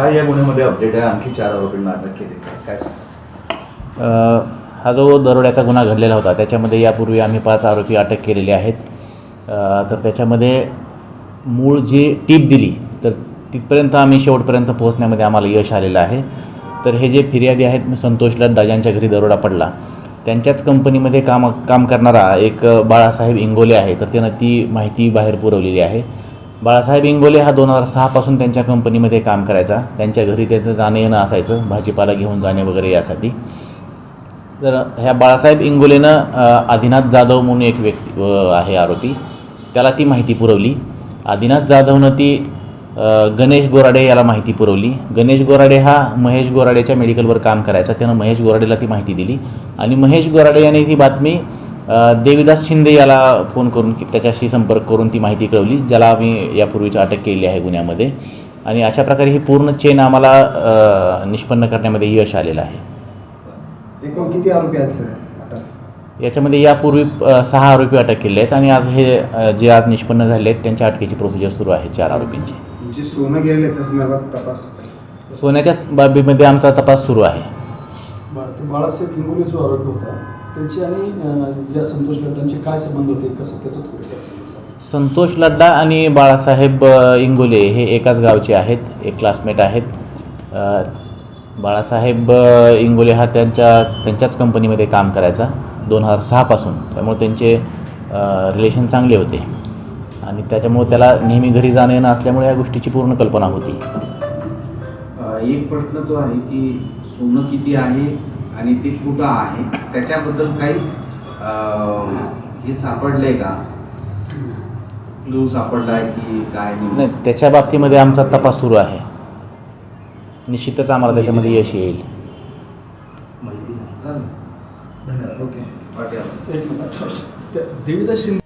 काय या गुन्ह्यामध्ये अपडेट आहे? आणखी चार आरोपींना अटक केली काय सांगा हा जो दरोड्याचा गुन्हा घडलेला होता त्याच्यामध्ये यापूर्वी आम्ही पाच आरोपी अटक केलेले आहेत. तर त्याच्यामध्ये मूळ जी टीप दिली तर तिथपर्यंत आम्ही शेवटपर्यंत पोहोचण्यामध्ये आम्हाला यश आलेलं आहे. तर हे जे फिर्यादी आहेत संतोष लड्डा ज्यांच्या घरी दरोडा पडला. त्यांच्याच कंपनीमध्ये काम काम करणारा एक बाळासाहेब इंगोले आहे तर त्यानं ती माहिती बाहेर पुरवलेली आहे. बाळासाहेब इंगोले हा दोन हजार सहापासून त्यांच्या कंपनीमध्ये काम करायचा. त्यांच्या घरी त्यांचं जाणं येणं असायचं. भाजीपाला घेऊन जाणे वगैरे यासाठी. तर ह्या बाळासाहेब इंगोलेनं आदिनाथ जाधव म्हणून एक व्यक्ती आहे आरोपी. त्याला ती माहिती पुरवली. आदिनाथ जाधवनं ती गणेश गोराडे याला माहिती पुरवली. गणेश गोराडे हा महेश गोराडेच्या मेडिकलवर काम करायचा. त्यानं महेश गोराडेला ती माहिती दिली. आणि महेश गोराडे याने ती बातमी देवीदास शिंदे याला फोन करून की त्याच्याशी संपर्क करून ती माहिती कळवली ज्याला आम्ही यापूर्वीच अटक केली आहे गुन्ह्यामध्ये. आणि अशा प्रकारे ही पूर्ण चेन आम्हाला निष्पन्न करण्यामध्ये यश आलेलं आहे. एकूण किती आरोपी आहेत सर? याच्यामध्ये यापूर्वी सहा आरोपी अटक केले आहेत आणि आज हे जे आज निष्पन्न झाले आहेत त्यांच्या अटकेची प्रोसिजर सुरू आहे चार आरोपींची. जे सोनं गेलेले त्या संदर्भात तपास. सोन्याच्याच बाबीमध्ये आमचा तपास सुरू आहे. बाळासाहेब आरोपी होता. त्याची आणि या संतोष लड्डांचे काय संबंध होते? कसं त्याचं थोडक्यात. संतोष लड्डा आणि बाळासाहेब इंगोले हे एकाच गावचे आहेत एक क्लासमेट आहेत. बाळासाहेब इंगोले हा त्यांच्या त्यांच्याच कंपनीमध्ये काम करायचा दोन हजार सहापासून त्यामुळे त्यांचे रिलेशन चांगले होते. आणि त्याच्यामुळे त्याला नेहमी घरी जाणं येणं असल्यामुळे या गोष्टीची पूर्ण कल्पना होती. एक प्रश्न तो आहे की सोनं किती आहे? आणि ते कुठं आहे? त्याच्याबद्दल काही हे सापडलंय का? क्लू सापडलाय की काय नाही? नाही त्याच्या बाबतीमध्ये आमचा तपास सुरू आहे. निश्चितच आम्हाला त्याच्यामध्ये यश येईल. माहिती नाही. झालं? धन्यवाद. ओके. देवीदास शिंदे